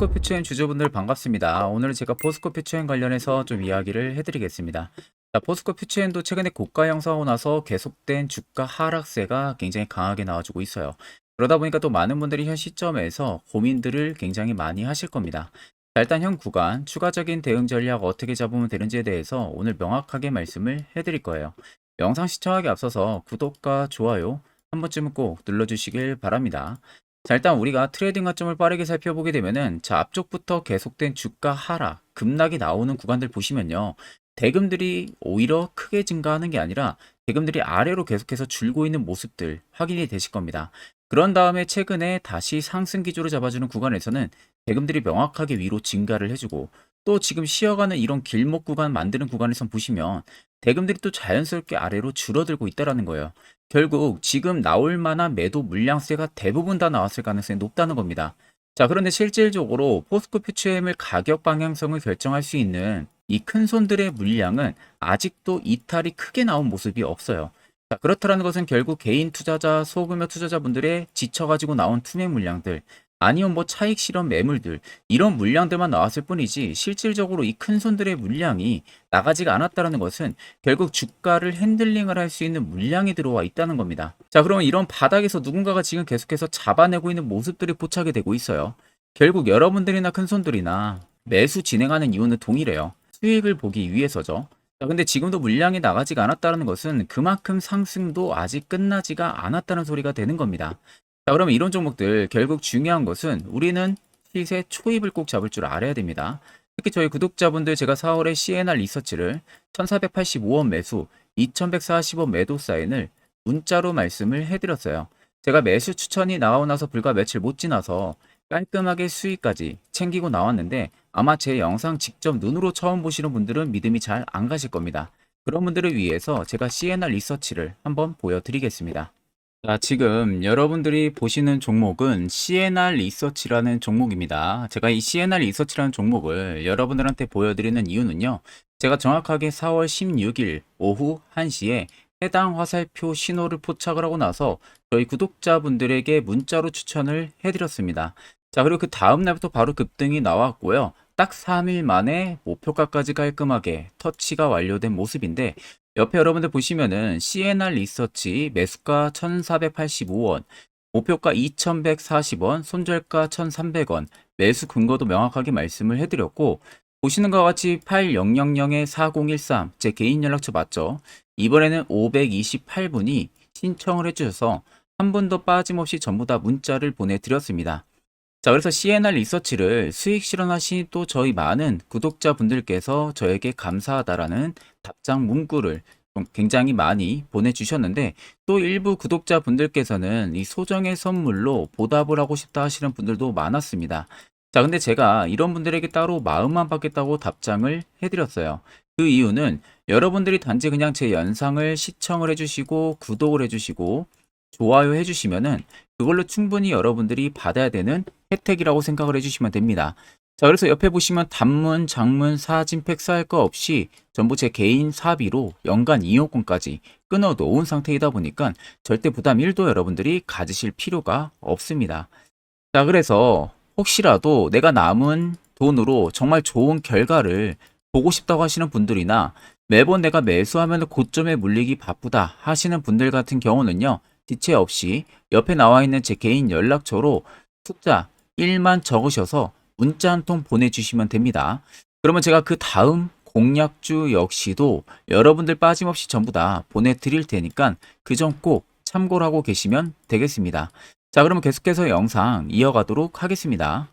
포스코 퓨처엔 주주분들 반갑습니다. 오늘은 제가 포스코 퓨처엔 관련해서 좀 이야기를 해드리겠습니다. 자, 포스코 퓨처엔도 최근에 고가 형성하고 나서 계속된 주가 하락세가 굉장히 강하게 나와주고 있어요. 그러다 보니까 또 많은 분들이 현 시점에서 고민들을 굉장히 많이 하실 겁니다. 자, 일단 현 구간 추가적인 대응 전략 어떻게 잡으면 되는지에 대해서 오늘 명확하게 말씀을 해드릴 거예요. 영상 시청하기 앞서서 구독과 좋아요 한 번쯤은 꼭 눌러주시길 바랍니다. 자, 일단 우리가 트레이딩 관점을 빠르게 살펴보게 되면은 자, 앞쪽부터 계속된 주가 하락, 급락이 나오는 구간들 보시면요. 대금들이 오히려 크게 증가하는 게 아니라 대금들이 아래로 계속해서 줄고 있는 모습들 확인이 되실 겁니다. 그런 다음에 최근에 다시 상승 기조로 잡아주는 구간에서는 대금들이 명확하게 위로 증가를 해주고 또 지금 쉬어가는 이런 길목 구간 만드는 구간에선 보시면 대금들이 또 자연스럽게 아래로 줄어들고 있다라는 거예요. 결국 지금 나올 만한 매도 물량세가 대부분 다 나왔을 가능성이 높다는 겁니다. 자, 그런데 실질적으로 포스코 퓨처엠을 가격 방향성을 결정할 수 있는 이 큰 손들의 물량은 아직도 이탈이 크게 나온 모습이 없어요. 자, 그렇다는 것은 결국 개인 투자자, 소규모 투자자분들의 지쳐가지고 나온 투매 물량들, 아니면 뭐 차익 실현 매물들, 이런 물량들만 나왔을 뿐이지 실질적으로 이 큰 손들의 물량이 나가지가 않았다는 것은 결국 주가를 핸들링을 할 수 있는 물량이 들어와 있다는 겁니다. 자, 그러면 이런 바닥에서 누군가가 지금 계속해서 잡아내고 있는 모습들이 포착이 되고 있어요. 결국 여러분들이나 큰 손들이나 매수 진행하는 이유는 동일해요. 수익을 보기 위해서죠. 자, 근데 지금도 물량이 나가지가 않았다는 것은 그만큼 상승도 아직 끝나지가 않았다는 소리가 되는 겁니다. 자, 그러면 이런 종목들 결국 중요한 것은 우리는 시세 초입을 꼭 잡을 줄 알아야 됩니다. 특히 저희 구독자분들 제가 4월에 CNR 리서치를 1485원 매수, 2140원 매도 사인을 문자로 말씀을 해드렸어요. 제가 매수 추천이 나오고 나서 불과 며칠 못 지나서 깔끔하게 수익까지 챙기고 나왔는데 아마 제 영상 직접 눈으로 처음 보시는 분들은 믿음이 잘 안 가실 겁니다. 그런 분들을 위해서 제가 CNR 리서치를 한번 보여드리겠습니다. 자, 지금 여러분들이 보시는 종목은 CNR 리서치라는 종목입니다. 제가 이 CNR 리서치라는 종목을 여러분들한테 보여드리는 이유는요. 제가 정확하게 4월 16일 오후 1시에 해당 화살표 신호를 포착을 하고 나서 저희 구독자분들에게 문자로 추천을 해드렸습니다. 자, 그리고 그 다음 날부터 바로 급등이 나왔고요. 딱 3일 만에 목표가까지 깔끔하게 터치가 완료된 모습인데 옆에 여러분들 보시면은 CNR 리서치 매수가 1485원, 목표가 2140원, 손절가 1300원, 매수 근거도 명확하게 말씀을 해드렸고 보시는 것과 같이 8000에 4013, 제 개인 연락처 맞죠? 이번에는 528분이 신청을 해주셔서 한 분도 빠짐없이 전부 다 문자를 보내드렸습니다. 자, 그래서 CNR 리서치를 수익 실현하신 또 저희 많은 구독자분들께서 저에게 감사하다라는 답장 문구를 좀 굉장히 많이 보내주셨는데 또 일부 구독자분들께서는 이 소정의 선물로 보답을 하고 싶다 하시는 분들도 많았습니다. 자, 근데 제가 이런 분들에게 따로 마음만 받겠다고 답장을 해드렸어요. 그 이유는 여러분들이 단지 그냥 제 영상을 시청을 해주시고 구독을 해주시고 좋아요 해주시면은 그걸로 충분히 여러분들이 받아야 되는 혜택이라고 생각을 해주시면 됩니다. 자, 그래서 옆에 보시면 단문, 장문, 사진, 팩스 할 거 없이 전부 제 개인 사비로 연간 이용권까지 끊어 놓은 상태이다 보니까 절대 부담 1도 여러분들이 가지실 필요가 없습니다. 자, 그래서 혹시라도 내가 남은 돈으로 정말 좋은 결과를 보고 싶다고 하시는 분들이나 매번 내가 매수하면 고점에 물리기 바쁘다 하시는 분들 같은 경우는요. 지체 없이 옆에 나와 있는 제 개인 연락처로 숫자 1만 적으셔서 문자 한 통 보내주시면 됩니다. 그러면 제가 그 다음 공약주 역시도 여러분들 빠짐없이 전부 다 보내드릴 테니까 그 점 꼭 참고를 하고 계시면 되겠습니다. 자, 그러면 계속해서 영상 이어가도록 하겠습니다.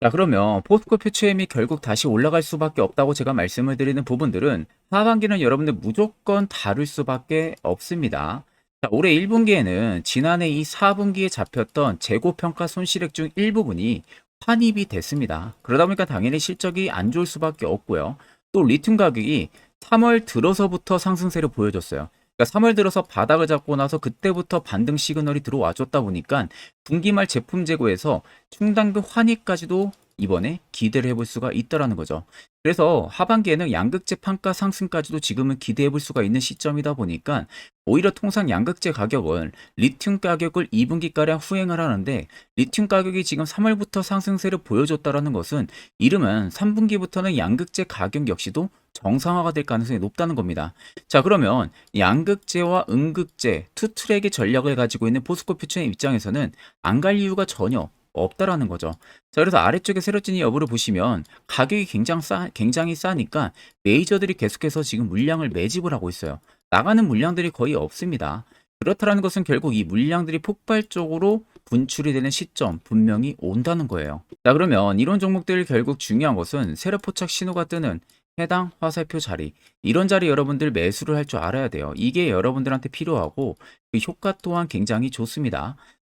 자, 그러면 포스코 퓨처엠이 결국 다시 올라갈 수밖에 없다고 제가 말씀을 드리는 부분들은 하반기는 여러분들 무조건 다를 수밖에 없습니다. 자, 올해 1분기에는 지난해 이 4분기에 잡혔던 재고평가 손실액 중 일부분이 환입이 됐습니다. 그러다 보니까 당연히 실적이 안 좋을 수밖에 없고요. 또 리튬 가격이 3월 들어서부터 상승세를 보여줬어요. 그러니까 3월 들어서 바닥을 잡고 나서 그때부터 반등 시그널이 들어와 줬다 보니까 분기말 제품 재고에서 충당금 환입까지도 이번에 기대를 해볼 수가 있다라는 거죠. 그래서 하반기에는 양극재 판가 상승까지도 지금은 기대해 볼 수가 있는 시점이다 보니까 오히려 통상 양극재 가격은 리튬 가격을 2분기가량 후행을 하는데 리튬 가격이 지금 3월부터 상승세를 보여줬다라는 것은 이르면 3분기부터는 양극재 가격 역시도 정상화가 될 가능성이 높다는 겁니다. 자 그러면 양극재와 음극재 투 트랙의 전략을 가지고 있는 포스코 퓨처의 입장에서는 안 갈 이유가 전혀 없다라는 거죠. 자 그래서 아래쪽에 세력진이 여부를 보시면 가격이 굉장히 싸 굉장히 싸니까 메이저들이 계속해서 지금 물량을 매집을 하고 있어요. 나가는 물량들이 거의 없습니다. 그렇다라는 것은 결국 이 물량들이 폭발적으로 분출이 되는 시점 분명히 온다는 거예요. 자 그러면 이런 종목들 결국 중요한 것은 세력 포착 신호가 뜨는 해당 화살표 자리 이런 자리 여러분들 매수를 할 줄 알아야 돼요. 이게 여러분들한테 필요하고 그 효과 또한 굉장히 좋습니다.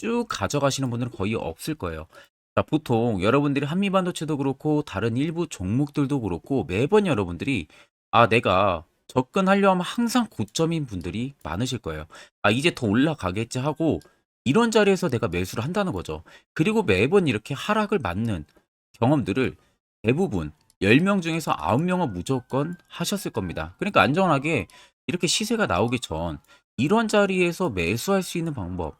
쭉 가져가시는 분들은 거의 없을 거예요. 자, 보통 여러분들이 한미반도체도 그렇고 다른 일부 종목들도 그렇고 매번 여러분들이 아, 내가 접근하려 하면 항상 고점인 분들이 많으실 거예요. 아, 이제 더 올라가겠지 하고 이런 자리에서 내가 매수를 한다는 거죠. 그리고 매번 이렇게 하락을 맞는 경험들을 대부분 10명 중에서 9명은 무조건 하셨을 겁니다. 그러니까 안전하게 이렇게 시세가 나오기 전 이런 자리에서 매수할 수 있는 방법,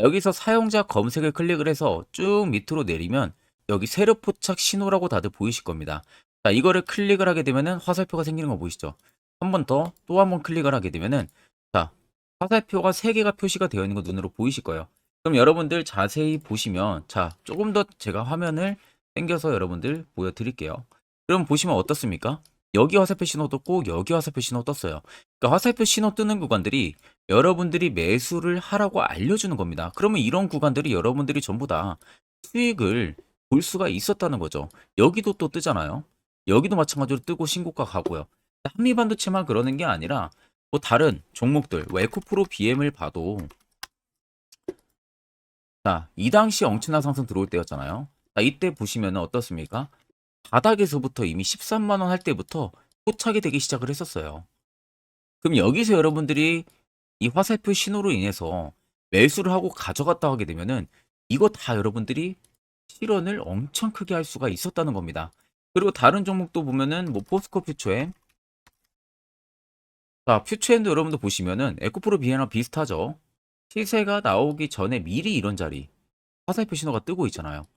여기서 사용자 검색을 클릭을 해서 쭉 밑으로 내리면 여기 세력 포착 신호라고 다들 보이실 겁니다. 자, 이거를 클릭을 하게 되면은 화살표가 생기는 거 보이시죠? 한 번 더 또 한 번 클릭을 하게 되면은 자, 화살표가 3개가 표시가 되어 있는 거 눈으로 보이실 거예요. 그럼 여러분들 자세히 보시면 자, 조금 더 제가 화면을 당겨서 여러분들 보여드릴게요. 그럼 보시면 어떻습니까? 여기 화살표 신호 떴고 여기 화살표 신호 떴어요. 그러니까 화살표 신호 뜨는 구간들이 여러분들이 매수를 하라고 알려주는 겁니다. 그러면 이런 구간들이 여러분들이 전부 다 수익을 볼 수가 있었다는 거죠. 여기도 또 뜨잖아요. 여기도 마찬가지로 뜨고 신고가 가고요. 한미반도체만 그러는 게 아니라 뭐 다른 종목들, 뭐 에코프로 BM을 봐도 자, 이 당시 엄청난 상승 들어올 때였잖아요. 자, 이때 보시면 어떻습니까? 바닥에서부터 이미 13만 원 할 때부터 포착이 되기 시작을 했었어요. 그럼 여기서 여러분들이 이 화살표 신호로 인해서 매수를 하고 가져갔다 하게 되면은 이거 다 여러분들이 실현을 엄청 크게 할 수가 있었다는 겁니다. 그리고 다른 종목도 보면은 뭐 포스코 퓨처엠 자, 퓨처엠도 여러분들 보시면은 에코프로 비에나 비슷하죠. 시세가 나오기 전에 미리 이런 자리 화살표 신호가 뜨고 있잖아요.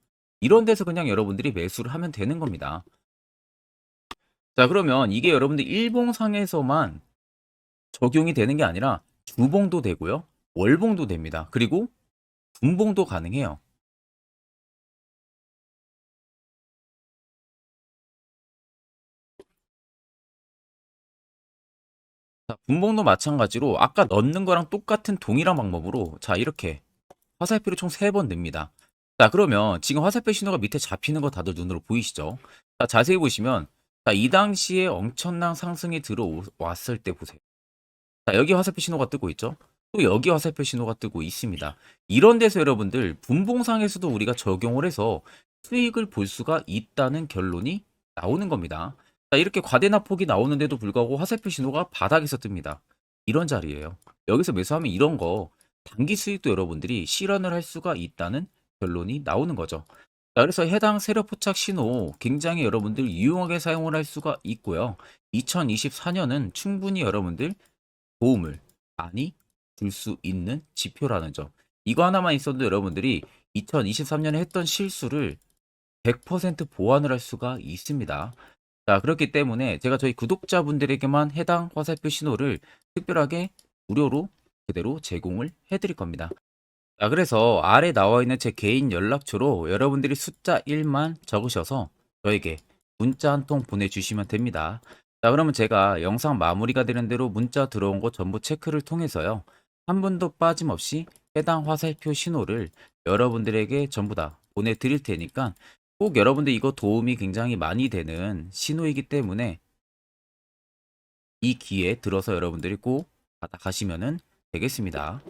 이런 데서 그냥 여러분들이 매수를 하면 되는 겁니다. 자, 그러면 이게 여러분들 일봉상에서만 적용이 되는 게 아니라 주봉도 되고요. 월봉도 됩니다. 그리고 분봉도 가능해요. 자, 분봉도 마찬가지로 아까 넣는 거랑 똑같은 동일한 방법으로 자, 이렇게 화살표를 총 3번 냅니다. 자, 그러면 지금 화살표 신호가 밑에 잡히는 거 다들 눈으로 보이시죠? 자, 자세히 보시면 자, 이 당시에 엄청난 상승이 들어왔을 때 보세요. 자, 여기 화살표 신호가 뜨고 있죠? 또 여기 화살표 신호가 뜨고 있습니다. 이런 데서 여러분들 분봉상에서도 우리가 적용을 해서 수익을 볼 수가 있다는 결론이 나오는 겁니다. 자, 자, 이렇게 과대납폭이 나오는데도 불구하고 화살표 신호가 바닥에서 뜹니다. 이런 자리예요. 여기서 매수하면 이런 거 단기 수익도 여러분들이 실현을 할 수가 있다는 결론이 나오는 거죠. 자, 그래서 해당 세력 포착 신호 굉장히 여러분들 유용하게 사용을 할 수가 있고요. 2024년은 충분히 여러분들 도움을 많이 줄 수 있는 지표라는 점. 이거 하나만 있어도 여러분들이 2023년에 했던 실수를 100% 보완을 할 수가 있습니다. 자, 그렇기 때문에 제가 저희 구독자분들에게만 해당 화살표 신호를 특별하게 무료로 그대로 제공을 해드릴 겁니다. 자, 그래서 아래 나와 있는 제 개인 연락처로 여러분들이 숫자 1만 적으셔서 저에게 문자 한 통 보내주시면 됩니다. 자, 그러면 제가 영상 마무리가 되는 대로 문자 들어온 거 전부 체크를 통해서요. 한 분도 빠짐없이 해당 화살표 신호를 여러분들에게 전부 다 보내드릴 테니까 꼭 여러분들 이거 도움이 굉장히 많이 되는 신호이기 때문에 이 기회에 들어서 여러분들이 꼭 받아가시면 되겠습니다.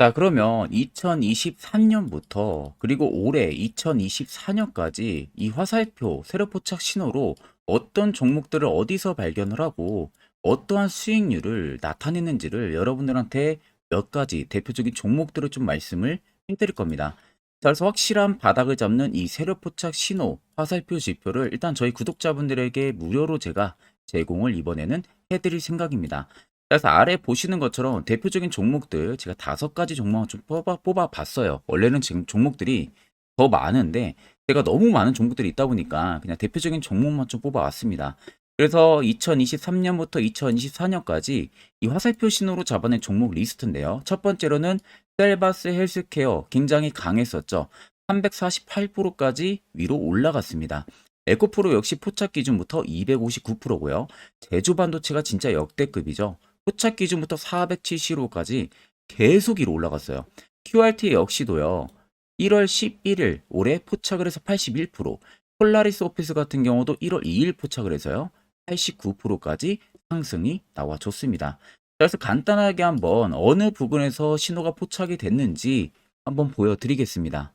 자, 그러면 2023년부터 그리고 올해 2024년까지 이 화살표 세력 포착 신호로 어떤 종목들을 어디서 발견을 하고 어떠한 수익률을 나타내는지를 여러분들한테 몇 가지 대표적인 종목들을 좀 말씀을 해드릴 겁니다. 자, 그래서 확실한 바닥을 잡는 이 세력 포착 신호 화살표 지표를 일단 저희 구독자분들에게 무료로 제가 제공을 이번에는 해드릴 생각입니다. 그래서 아래 보시는 것처럼 대표적인 종목들 제가 다섯 가지 종목을 좀 뽑아, 뽑아 봤어요. 원래는 지금 종목들이 더 많은데 제가 너무 많은 종목들이 있다 보니까 그냥 대표적인 종목만 좀 뽑아 왔습니다. 그래서 2023년부터 2024년까지 이 화살표 신호로 잡아낸 종목 리스트인데요. 첫 번째로는 셀바스 헬스케어 굉장히 강했었죠. 348%까지 위로 올라갔습니다. 에코프로 역시 포착 기준부터 259%고요. 제주반도체가 진짜 역대급이죠. 포착 기준부터 475까지 계속 위로 올라갔어요. QRT 역시도요. 1월 11일 올해 포착을 해서 81%, 폴라리스 오피스 같은 경우도 1월 2일 포착을 해서요. 89%까지 상승이 나와줬습니다. 그래서 간단하게 한번 어느 부분에서 신호가 포착이 됐는지 한번 보여드리겠습니다.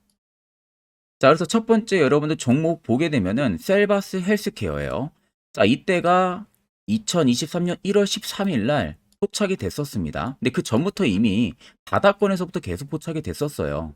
자, 그래서 첫 번째 여러분들 종목 보게 되면은 셀바스 헬스케어예요. 자, 이때가 2023년 1월 13일 날 포착이 됐었습니다. 근데 그 전부터 이미 바닥권에서부터 계속 포착이 됐었어요.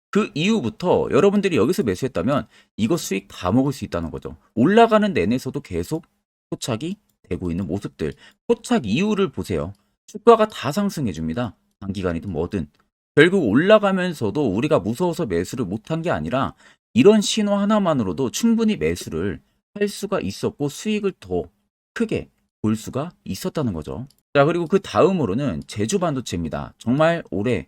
그 이후부터 여러분들이 여기서 매수했다면 이거 수익 다 먹을 수 있다는 거죠. 올라가는 내내서도 계속 포착이 되고 있는 모습들. 포착 이후를 보세요. 주가가 다 상승해 줍니다. 단기간이든 뭐든. 결국 올라가면서도 우리가 무서워서 매수를 못한 게 아니라 이런 신호 하나만으로도 충분히 매수를 할 수가 있었고 수익을 더 크게 볼 수가 있었다는 거죠. 자, 그리고 그 다음으로는 제주 반도체입니다. 정말 올해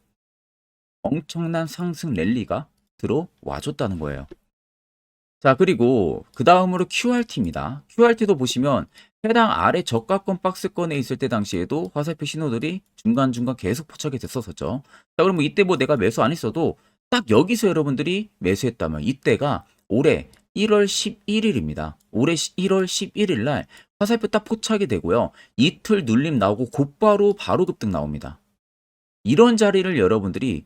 엄청난 상승 랠리가 들어와줬다는 거예요. 자, 그리고 그 다음으로 QRT입니다. QRT도 보시면 해당 아래 저가권 박스권에 있을 때 당시에도 화살표 신호들이 중간중간 계속 포착이 됐었었죠. 자, 그러면 이때 뭐 내가 매수 안 했어도 딱 여기서 여러분들이 매수했다면 이때가 올해 1월 11일입니다. 올해 1월 11일 날 화살표 딱 포착이 되고요. 이틀 눌림 나오고 곧바로 바로 급등 나옵니다. 이런 자리를 여러분들이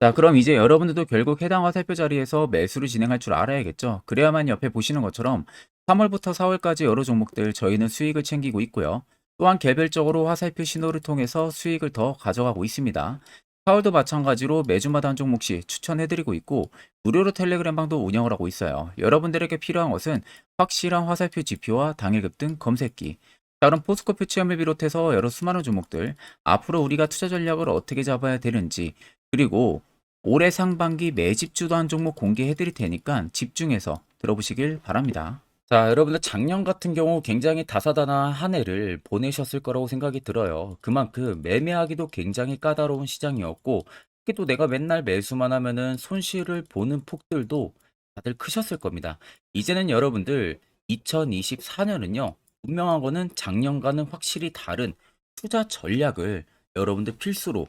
자, 그럼 이제 여러분들도 결국 해당 화살표 자리에서 매수를 진행할 줄 알아야겠죠. 그래야만 옆에 보시는 것처럼 3월부터 4월까지 여러 종목들 저희는 수익을 챙기고 있고요. 또한 개별적으로 화살표 신호를 통해서 수익을 더 가져가고 있습니다. 4월도 마찬가지로 매주마다 한 종목씩 추천해드리고 있고 무료로 텔레그램 방도 운영을 하고 있어요. 여러분들에게 필요한 것은 확실한 화살표 지표와 당일 급 등 검색기. 자, 그럼 포스코표 체험을 비롯해서 여러 수많은 종목들 앞으로 우리가 투자 전략을 어떻게 잡아야 되는지 그리고 올해 상반기 매집 주도 한 종목 공개해 드릴 테니까 집중해서 들어보시길 바랍니다. 자, 여러분들 작년 같은 경우 굉장히 다사다난한 한 해를 보내셨을 거라고 생각이 들어요. 그만큼 매매하기도 굉장히 까다로운 시장이었고, 특히 또 내가 맨날 매수만 하면은 손실을 보는 폭들도 다들 크셨을 겁니다. 이제는 여러분들 2024년은요, 분명한 거는 작년과는 확실히 다른 투자 전략을 여러분들 필수로